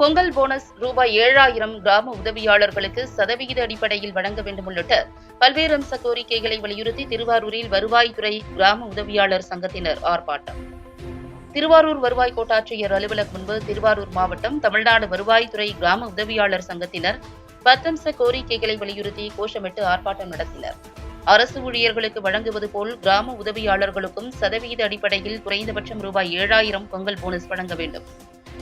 Pongal bonus ரூபாய் ஏழாயிரம் கிராம உதவியாளர்களுக்கு சதவிகித அடிப்படையில் வழங்க வேண்டும் உள்ளிட்ட பல்வேறு அம்ச கோரிக்கைகளை வலியுறுத்தி திருவாரூரில் வருவாய்த்துறை கிராம உதவியாளர் சங்கத்தினர் ஆர்ப்பாட்டம். திருவாரூர் வருவாய் கோட்டாட்சியர் அலுவலகம் முன்பு திருவாரூர் மாவட்டம் தமிழ்நாடு வருவாய்த்துறை கிராம உதவியாளர் சங்கத்தினர் பத்தம்ச கோரிக்கைகளை வலியுறுத்தி கோஷமிட்டு ஆர்ப்பாட்டம் நடத்தினர். அரசு ஊழியர்களுக்கு வழங்குவது போல் கிராம உதவியாளர்களுக்கும் சதவீத அடிப்படையில் குறைந்தபட்சம் ரூபாய் ஏழாயிரம் பொங்கல் போனஸ் வழங்க வேண்டும்.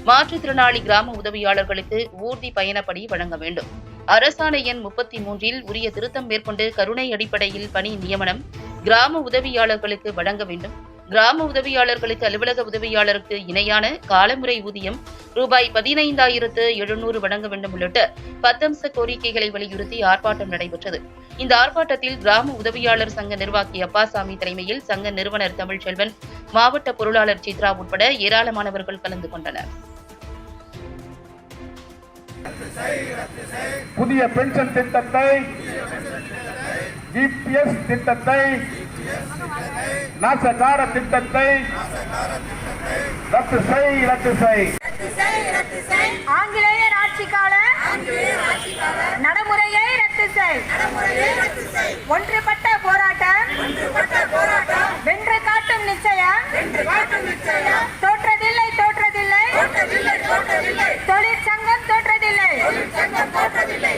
மாற்றுத்திறனாளி கிராம உதவியாளர்களுக்கு ஊர்தி பயணப்படி வழங்க வேண்டும். அரசாணை எண் முப்பத்தி மூன்றில் உரிய திருத்தம் மேற்கொண்டு கருணை அடிப்படையில் பணி நியமனம் கிராம உதவியாளர்களுக்கு வழங்க வேண்டும். கிராம உதவியாளர்களுக்கு அலுவலக உதவியாளருக்கு இணையான காலமுறை ஊதியம் ரூபாய் பதினைந்தாயிரத்து எழுநூறு வழங்க வேண்டும் உள்ளிட்ட பத்தம்ச கோரிக்கைகளை வலியுறுத்தி ஆர்ப்பாட்டம் நடைபெற்றது. இந்த ஆர்ப்பாட்டத்தில் கிராம உதவியாளர் சங்க நிர்வாகி அப்பாசாமி தலைமையில் சங்க நிறுவனர் தமிழ்ச்செல்வன் மாவட்ட பொருளாளர் சித்ரா உட்பட ஏராளமானவர்கள் கலந்து கொண்டனர். புதிய பென்ஷன் திட்டத்தை ஜிபிஎஸ் திட்டத்தை நாசகார திட்டத்தை ரத்து செய் ரத்து செய். ஆங்கிலேயர் ஆட்சி கால நடைமுறையை ரத்து செய். ஒன்றுபட்ட போராட்டம் வென்று காட்டும் நிச்சயம் தோற்றதில்லை தோற்றதில்லை. தொழிற்சங்கம் தோற்றதில்லை. தொழிற்சங்கம் தோற்றதில்லை.